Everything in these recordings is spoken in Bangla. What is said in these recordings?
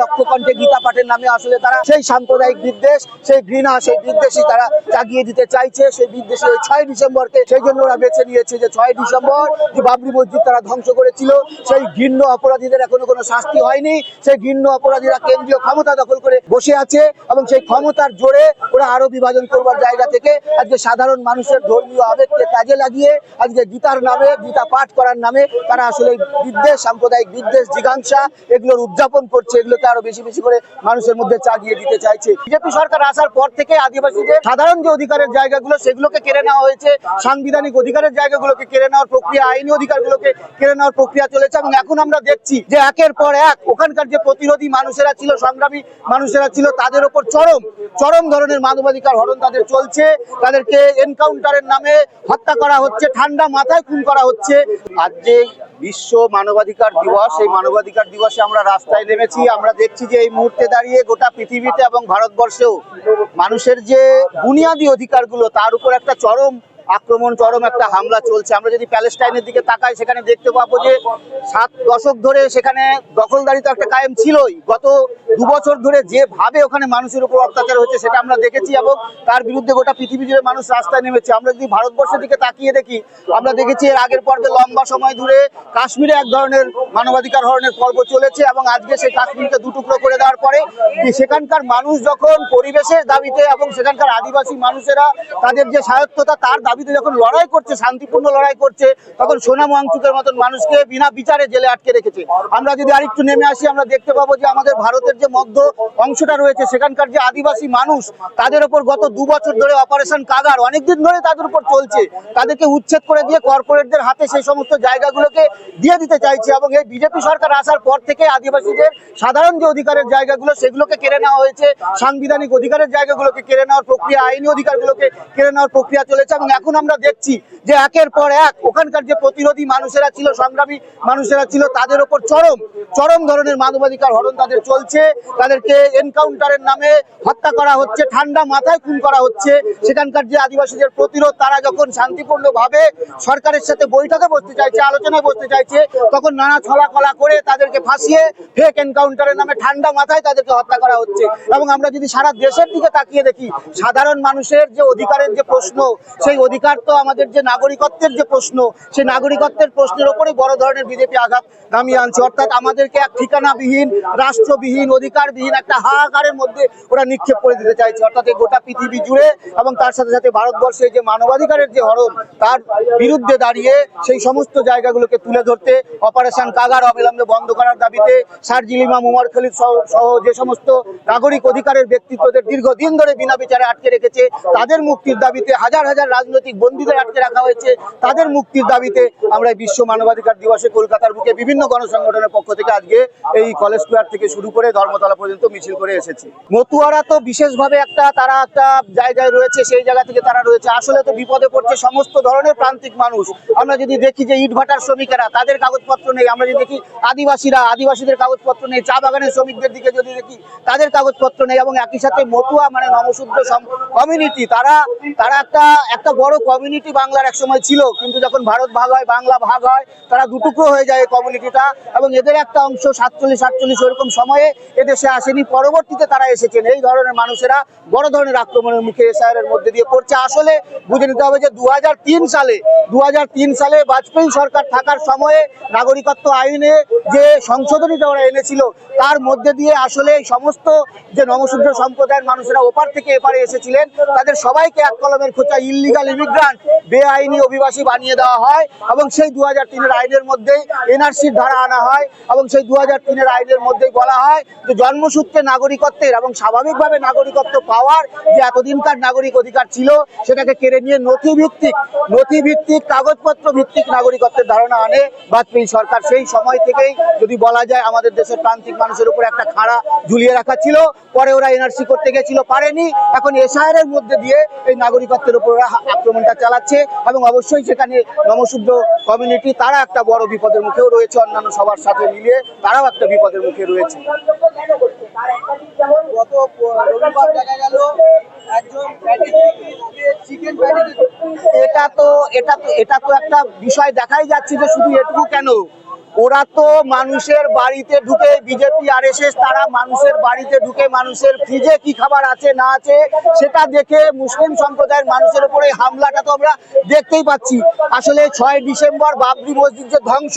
লক্ষ্যকণ্ঠে গীতা পাঠের নামে আসলে তারা সেই সাম্প্রদায়িক বিদ্বেষ, সেই ঘৃণা, সেই বিদ্বেষই তারা জাগিয়ে দিতে চাইছে। সেই বিদ্বেষী ওই ছয় ডিসেম্বরকে সেই জন্য ওরা বেছে নিয়েছে যে ছয় ডিসেম্বর যে বাবরি মসজিদ তারা ধ্বংস করেছিল, সেই ঘৃণ্য অপরাধীদের এখনও কোনো শাস্তি হয়নি। সেই ঘৃণ্য অপরাধীরা কেন্দ্রীয় ক্ষমতা দখল করে বসে আছে এবং সেই ক্ষমতার জোরে ওরা আরও বিভাজন করবার জায়গা থেকে আজকে সাধারণ মানুষের ধর্মীয় আবেগকে কাজে লাগিয়ে আজকে গীতার নামে, গীতা পাঠ করার নামে তারা আসলে বিদ্বেষ, সাম্প্রদায়িক বিদ্বেষ, জিজ্ঞাসা এগুলোর উদযাপন করছে এগুলোকে আরও বেশি বেশি করে মানুষের মধ্যে চাগিয়ে দিতে চাইছে। বিজেপি সরকার আসার পর থেকে আদিবাসীদের সাধারণ যে অধিকারের জায়গাগুলো, সেগুলোকে কেড়ে নেওয়া হয়েছে। সাংবিধানিক অধিকারের জায়গাগুলোকে কেড়ে নেওয়ার প্রক্রিয়া, আইনি অধিকারগুলোকে কেড়ে নেওয়ার প্রক্রিয়া চলেছে এবং এখন আমরা দেখছি যে একের পর এক ওখানকার যে প্রতিরোধী মানুষেরা ছিল, সংগ্রামী মানুষেরা ছিল, তাদের ওপর চরম চরম ধরনের মানবাধিকার হরণ তাদের চলছে। তাদেরকে এনকাউন্টারের নামে হত্যা করা হচ্ছে, ঠান্ডা মাথায় খুন করা হচ্ছে। আজ যে বিশ্ব মানবাধিকার দিবস এই মানবাধিকার দিবসে আমরা রাস্তায় নেমেছি, আমরা দেখছি যে এই মুহূর্তে দাঁড়িয়ে গোটা পৃথিবীতে এবং ভারতবর্ষেও মানুষের যে বুনিয়াদী অধিকারগুলো, তার উপর একটা চরম আক্রমণ চরম একটা হামলা চলছে। আমরা যদি প্যালেস্টাইনের দিকে তাকাই, সেখানে দেখতে পাবো যে সাত দশক ধরে সেখানে দখলদারি তো একটা কায়েম ছিলই। গত দু বছর ধরে যেভাবে ওখানে মানুষের উপর অত্যাচার হচ্ছে, সেটা আমরা দেখেছি এবং তার বিরুদ্ধে গোটা পৃথিবী জুড়ে মানুষ রাস্তায় নেমেছে। আমরা যদি ভারতবর্ষের দিকে তাকিয়ে দেখি, আমরা দেখেছি এর আগের পর্বে লম্বা সময় ধরে কাশ্মীরে এক ধরনের মানবাধিকার হরণের পর্ব চলেছে এবং আজকে সেই কাশ্মীরকে দুটুকরো করে দেওয়ার পরে সেখানকার মানুষ যখন পরিবেশের দাবিতে এবং সেখানকার আদিবাসী মানুষেরা তাদের যে স্বায়ত্ততা, তার দাবিতে যখন লড়াই করছে, শান্তিপূর্ণ লড়াই করছে, তখন সোনাম ওয়াংচুকের মতন মানুষকে বিনা বিচারে জেলে আটকে রেখেছে। আমরা যদি আরেকটু নেমে আসি, আমরা দেখতে পাবো যে আমাদের ভারতের যে মধ্য অংশটা রয়েছে, সেখানকার যে আদিবাসী মানুষ, তাদের উপর গত দু বছর ধরে অপারেশন কাগার অনেকদিন ধরে তাদের উপর চলছে। তাদেরকে উচ্ছেদ করে দিয়ে কর্পোরেটদের হাতে সেই সমস্ত জায়গাগুলোকে দিয়ে দিতে চাইছে এবং এই বিজেপি সরকার আসার পর থেকে আদিবাসীদের সাধারণ যে অধিকারের জায়গাগুলো, সেগুলোকে কেড়ে নেওয়া হয়েছে। সাংবিধানিক অধিকারের জায়গাগুলোকে কেড়ে নেওয়ার প্রক্রিয়া, আইনি অধিকারগুলোকে কেড়ে নেওয়ার প্রক্রিয়া চলেছে এবং এখন আমরা দেখছি যে একের পর এক ওখানকার যে প্রতিরোধী মানুষেরা ছিল, সংগ্রামী মানুষেরা ছিল, তাদের ওপর চরম চরম ধরনের মানবাধিকার হরণ তাদের চলছে। তাদেরকে এনকাউন্টারের নামে হত্যা করা হচ্ছে, ঠান্ডা মাথায় খুন করা হচ্ছে। সেখানকার যে আদিবাসীদের প্রতিরোধ, তারা যখন শান্তিপূর্ণভাবে সরকারের সাথে বৈঠকে বসতে চাইছে, আলোচনায় বসতে চাইছে, তখন নানা ছলাকলা করে তাদেরকে ফাঁসিয়ে ফেক এনকাউন্টারের নামে ঠান্ডা মাথায় তাদেরকে হত্যা করা হচ্ছে। এবং আমরা যদি সারা দেশের দিকে তাকিয়ে দেখি, সাধারণ মানুষের যে অধিকারের যে প্রশ্ন, সেই অধিকার তো আমাদের যে নাগরিকত্বের যে প্রশ্ন, সেই নাগরিকত্বের প্রশ্নের ওপরেই বড় ধরনের বিজেপি আঘাত নামিয়ে আনছে। অর্থাৎ আমাদেরকে এক ঠিকানাবিহীন, রাষ্ট্রবিহীন, অধিকারবিহীন একটা হাহাকারের মধ্যে ওরা নিক্ষেপ করে দিতে চাইছে। অর্থাৎ এই গোটা পৃথিবী জুড়ে এবং তার সাথে সাথে ভারতবর্ষে যে মানবাধিকারের যে হরণ, তার বিরুদ্ধে দাঁড়িয়ে সেই সমস্ত জায়গাগুলোকে তুলে ধরতে, অপারেশন কাগার অবিলম্বে বন্ধ করার দাবিতে শারজিল ইমাম, উমর খলিদ সহ যে সমস্ত নাগরিক অধিকারের ব্যক্তিত্বদের দীর্ঘদিন ধরে বিনা বিচারে আটকে রেখেছে, তাদের মুক্তির দাবিতে হাজার হাজার রাজনৈতিক বন্দীদের আটকে রাখা হয়েছে, তাদের মুক্তির দাবিতে আমরা এই বিশ্ব মানবাধিকার দিবসে কলকাতার বুকে বিভিন্ন গণসংগঠনের পক্ষ থেকে আজকে এই কলেজ স্কোয়ার থেকে শুরু করে ধর্মতলা পর্যন্ত মিছিল করে এসেছি। মতুয়ারা তো বিশেষভাবে একটা, তারা একটা জায়গায় রয়েছে, সেই জায়গা থেকে তারা রয়েছে। আসলে তো বিপদে পড়ছে সমস্ত ধরনের প্রান্তিক মানুষ। আমরা যদি দেখি যে ইট ভাটার শ্রমিকেরা, তাদের কাগজপত্র নেই। আমরা যদি দেখি আদিবাসীরা, আদিবাসীদের কাগজপত্র নেই। চা বাগানের শ্রমিকদের দিকে যদি দেখি, তাদের কাগজপত্র নেই। এবং একই সাথে মতুয়া মানে নমশূদ্র কমিউনিটি তারা তারা একটা একটা কমিউনিটি বাংলার এক সময় ছিল, কিন্তু যখন ভারত ভাগ হয়, বাংলা ভাগ হয়, তারা দুটুকরো হয়ে যায় এই কমিউনিটিটা এবং এদের একটা অংশ সাতচল্লিশ, আটচল্লিশ ওরকম সময়ে এদেশে আসেনি। পরবর্তীতে তারা এসেছেন। এই ধরনের মানুষেরা বড় ধরনের আক্রমণের মুখে এসআইয়ের মধ্যে দিয়ে পড়ছে। আসলে বুঝে নিতে হবে যে দু হাজার তিন সালে দু হাজার তিন সালে বাজপেয়ী সরকার থাকার সময়ে নাগরিকত্ব আইনে যে সংশোধনীটা ওরা এনেছিল, তার মধ্যে দিয়ে আসলে এই সমস্ত যে নমশূদ্র সম্প্রদায়ের মানুষেরা ওপার থেকে এপারে এসেছিলেন, তাদের সবাইকে এক কলমের খোঁচা ইলিগাল ইমিগ্রান্ট বেআইনি অভিবাসী বানিয়ে দেওয়া হয় এবং সেই দু হাজার তিনের আইনের মধ্যেই এনআরসির ধারা আনা হয় এবং সেই দু হাজার তিনের আইনের মধ্যেই বলা হয় যে জন্মসূত্রে নাগরিকত্বের এবং স্বাভাবিকভাবে নাগরিকত্ব পাওয়ার যে এতদিনকার নাগরিক অধিকার ছিল, সেটাকে কেড়ে নিয়ে নথি ভিত্তিক নথি ভিত্তিক কাগজপত্র ভিত্তিক নাগরিকত্বের ধারণা আনে বাজপেয়ী সরকার। সেই সময় থেকেই যদি বলা যায় আমাদের দেশের প্রান্তিক মানুষের উপর একটা খাড়া ঝুলিয়ে রাখা ছিল, পরে ওরা এনআরসি করতে গেছিল, পারেনি। এখন এসআইআর এর মধ্যে দিয়ে এই নাগরিকত্বের উপর ওরা আক্রমণটা চালাচ্ছে এবং অবশ্যই সেখানে নমশূদ্র কমিউনিটি তারা একটা বড় বিপদের মুখেও রয়েছে, অন্যান্য সবার সাথে মিলিয়ে তারাও একটা বিপদের মুখে রয়েছে। এটা তো এটা তো এটা তো একটা বিষয় দেখাই যাচ্ছে যে শুধু এটুকু কেন? ওরা তো মানুষের বাড়িতে ঢুকে বিজেপি আর তারা মানুষের বাড়িতে ঢুকে মানুষের ফ্রিজে কি খাবার আছে, না আছে, সেটা দেখে মুসলিম সম্প্রদায়ের মানুষের উপরে হামলাটা তো আমরা দেখতেই পাচ্ছি। আসলে ছয় ডিসেম্বর বাবরি মসজিদ যে ধ্বংস,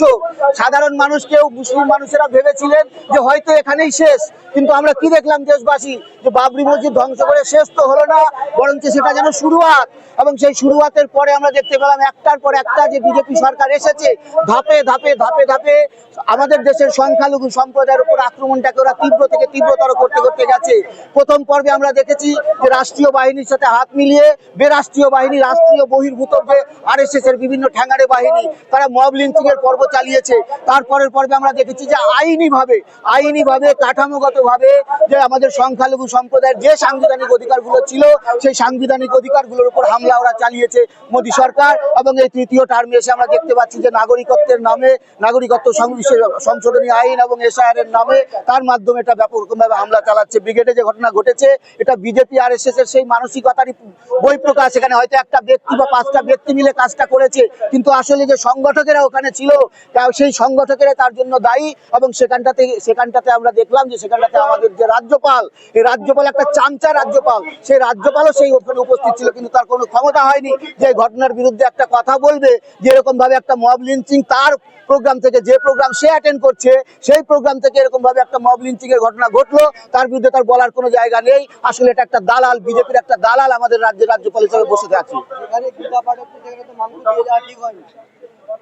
সাধারণ মানুষ কেউ মুসলিম মানুষেরা ভেবেছিলেন যে হয়তো এখানেই শেষ। কিন্তু আমরা কি দেখলাম দেশবাসী? যে বাবরি মসজিদ ধ্বংস করে শেষ তো হলো না, বরঞ্চ সেটা যেন শুরুয়াত। এবং সেই শুরুয়াতের পরে আমরা দেখতে পেলাম একটার পর একটা যে বিজেপি সরকার এসেছে, ধাপে ধাপে ধাপে ধাপে আমাদের দেশের সংখ্যালঘু সম্প্রদায়ের উপর আক্রমণটাকে ওরা তীব্র থেকে তীব্রতর করতে করতে গেছে। প্রথম পর্বে আমরা দেখেছি যে রাষ্ট্রীয় বাহিনীর সাথে হাত মিলিয়ে বেরাষ্ট্রীয় বাহিনী, রাষ্ট্রীয় বহির্ভূত যে আরএসএস এর বিভিন্ন ঠ্যাঙ্গারে বাহিনী, তারা মব লিঞ্চিং এর পর্ব চালিয়েছে। তারপরের পর্বে আমরা দেখেছি যে আইনি ভাবে আইনি ভাবে কাঠামোগত ভাবে যে আমাদের সংখ্যালঘু সম্প্রদায়ের যে সাংবিধানিক অধিকারগুলো ছিল, সেই সাংবিধানিক অধিকারগুলোর উপর হামলা ওরা চালিয়েছে মোদী সরকার এবং এই তৃতীয় টার্মে এসে আমরা দেখতে পাচ্ছি যে নাগরিকত্বের নামে, নাগরিকত্ব সংশোধনী আইন এবং এসআইআর এর নামে তার মাধ্যমে এটা হামলা চালাচ্ছে। ব্রিগেডে যে ঘটনা ঘটেছে, এটা বিজেপি আর এস এর সেই মানসিকতারই বহিঃপ্রকাশ এখানে হয়তো একটা ব্যক্তি বা পাঁচটা ব্যক্তি মিলে কাজটা করেছে, কিন্তু আসলে যে সংগঠকেরা ওখানে ছিল সেই সংগঠকেরা তার জন্য দায়ী এবং সেখানটাতে সেখানটাতে আমরা দেখলাম যে সেখানটাতে আমাদের যে রাজ্যপাল, এই রাজ্যপাল একটা চামচা রাজ্যপাল, সেই রাজ্যপালও সেই ওখানে উপস্থিত ছিল, কিন্তু তার কোনো ক্ষমতা হয়নি যে ঘটনার বিরুদ্ধে একটা কথা বলবে যে এরকম ভাবে একটা মব লিঞ্চিং তার প্রোগ্রাম থেকে যে প্রোগ্রাম সে অ্যাটেন্ড করছে, সেই প্রোগ্রাম থেকে এরকম ভাবে একটা মব লিঞ্চিং এর ঘটনা ঘটলো। তার বিরুদ্ধে তার বলার কোনো জায়গা নেই। আসলে এটা একটা দালাল, বিজেপির একটা দালাল আমাদের রাজ্যের রাজ্যপাল হিসেবে বসে আছে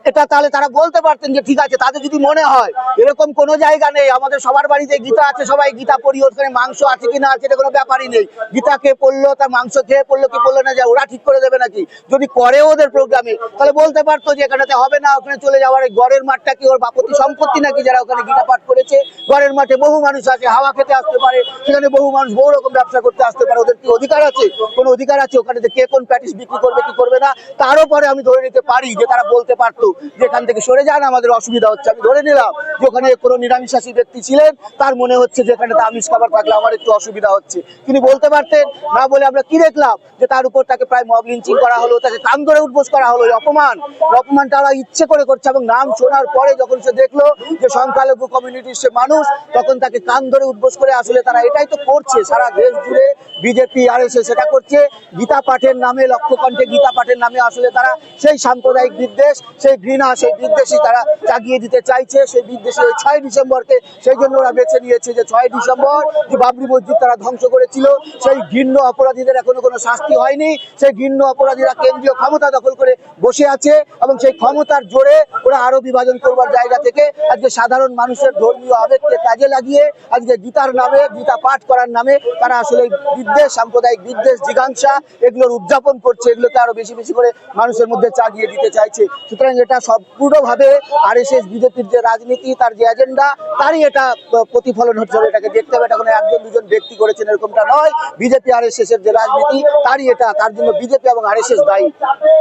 এটা তাহলে তারা বলতে পারতেন যে ঠিক আছে, তাদের যদি মনে হয়, এরকম কোনো জায়গা নেই, আমাদের সবার বাড়িতে গীতা আছে, সবাই গীতা ওখানে মাংস আছে কি না আছে, এটা কোনো ব্যাপারই নেই। গীতা কে পড়ল তার মাংস খেয়ে পড়ল, কি পড়ল না যে ওরা ঠিক করে দেবে নাকি? যদি করে ওদের প্রোগ্রামে, তাহলে বলতে পারতো যে এখানেতে হবে না, ওখানে চলে যাওয়ার গড়ের মাঠটা কি ওর বাপতি সম্পত্তি নাকি যারা ওখানে গীতা পাঠ করেছে? গড়ের মাঠে বহু মানুষ আছে, হাওয়া খেতে আসতে পারে, সেখানে বহু মানুষ বহু রকম ব্যবসা করতে আসতে পারে, ওদের কি অধিকার আছে? কোনো অধিকার আছে ওখানে কে কোন প্যাটিস বিক্রি করবে, কি করবে না? তারও পরে আমি ধরে নিতে পারি যে তারা বলতে পারতো। যে এখান থেকে সরে যান, আমাদের অসুবিধা হচ্ছে। আমি ধরে নিলাম যে ওখানে কোনো নিরামিষাসী ব্যক্তি ছিলেন, তার মনে হচ্ছে যে এখানে তো আমিষ খাবার থাকলে আমার একটু অসুবিধা হচ্ছে। তিনি বলতে পারতেন, না বলে আমরা কি দেখলাম, যে তার উপর তাকে প্রায় মব লিঞ্চিং করা হলো, তাকে কান ধরে উঠবোস করা হলো অপমান। এই অপমানটা ওরা ইচ্ছে করে করছে এবং নাম শোনার পরে যখন সে দেখল যে সংখ্যালঘু কমিউনিটির সে মানুষ, তখন তাকে কান ধরে উঠবোস করে আসলে তারা এটাই তো করছে। সারা দেশ জুড়ে বিজেপি আর এসে সেটা করছে। গীতা পাঠের নামে, লক্ষ্যকণ্ঠে গীতা পাঠের নামে আসলে তারা সেই সাম্প্রদায়িক বিদ্বেষ, সেই ঘৃণা, সেই বিদ্বেষই তারা জাগিয়ে দিতে চাইছে। সেই বিদ্বেষী ওই ছয় ডিসেম্বরকে সেই জন্য ওরা বেছে নিয়েছে যে ছয় ডিসেম্বর যে বাবরি মসজিদ তারা ধ্বংস করেছিল, সেই ঘৃণ্য অপরাধীদের এখনও কোনো শাস্তি হয়নি। সেই ঘৃণ্য অপরাধীরা কেন্দ্রীয় ক্ষমতা দখল করে বসে আছে এবং সেই ক্ষমতার জোরে ওরা আরও বিভাজন করবার জায়গা থেকে আজকে সাধারণ মানুষের ধর্মীয় আবেগকে কাজে লাগিয়ে আজকে গীতার নামে, গীতা পাঠ করার নামে তারা আসলে বিদ্বেষ, সাম্প্রদায়িক বিদ্বেষ, জিজ্ঞাসা এগুলোর উদযাপন করছে। এগুলোকে আরও বেশি বেশি করে মানুষের মধ্যে চাগিয়ে দিতে চাইছে। সুতরাং এটা সম্পূর্ণভাবে আর এস এস বিজেপির যে রাজনীতি, তার যে এজেন্ডা তারই এটা প্রতিফলন হচ্ছে এটাকে দেখতে হবে। এটা কোনো একজন, দুজন ব্যক্তি করেছেন এরকমটা নয়। বিজেপি আর এস এস এর যে রাজনীতি, তারই এটা, তার জন্য বিজেপি এবং আর এস এস দায়ী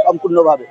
সম্পূর্ণভাবে।